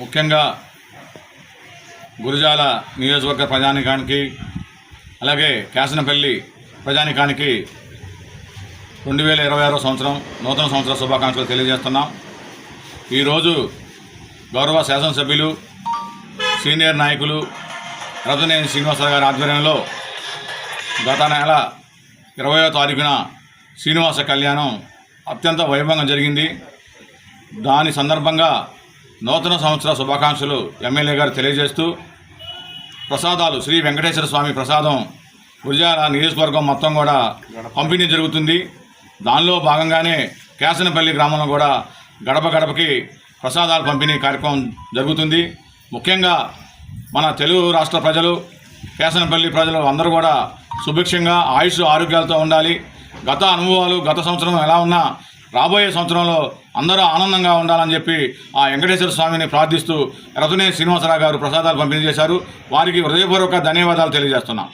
ముఖ్యంగా గురుజాల నియోజకవర్గ ప్రజానికానికి అలాగే కాసనపల్లి ప్రజానికానికి రెండు వేల ఇరవై ఆరో సంవత్సరం నూతన సంవత్సర శుభాకాంక్షలు తెలియజేస్తున్నాం. ఈరోజు గౌరవ శాసనసభ్యులు సీనియర్ నాయకులు రఘునేని శ్రీనివాసరావు గారి ఆధ్వర్యంలో గత నెల ఇరవయో తారీఖున శ్రీనివాస కళ్యాణం అత్యంత వైభవంగా జరిగింది. దాని సందర్భంగా నూతన సంవత్సర శుభాకాంక్షలు ఎమ్మెల్యే గారు తెలియజేస్తూ ప్రసాదాలు శ్రీ వెంకటేశ్వర స్వామి ప్రసాదం గురిజాల నియోజకవర్గం మొత్తం కూడా పంపిణీ జరుగుతుంది. దానిలో భాగంగానే కేసనపల్లి గ్రామంలో కూడా గడప గడపకి ప్రసాదాలు పంపిణీ కార్యక్రమం జరుగుతుంది. ముఖ్యంగా మన తెలుగు రాష్ట్ర ప్రజలు కేసనపల్లి ప్రజలు అందరూ కూడా సుభిక్షంగా ఆయుష్ ఆరోగ్యాలతో ఉండాలి. గత అనుభవాలు గత సంవత్సరం ఎలా ఉన్నా రాబోయే సంవత్సరంలో అందరూ ఆనందంగా ఉండాలని చెప్పి ఆ వెంకటేశ్వర స్వామిని ప్రార్థిస్తూ రతునే శ్రీనివాసరావు గారు ప్రసాదాలు పంపిణీ చేశారు. వారికి హృదయపూర్వక ధన్యవాదాలు తెలియజేస్తున్నాం.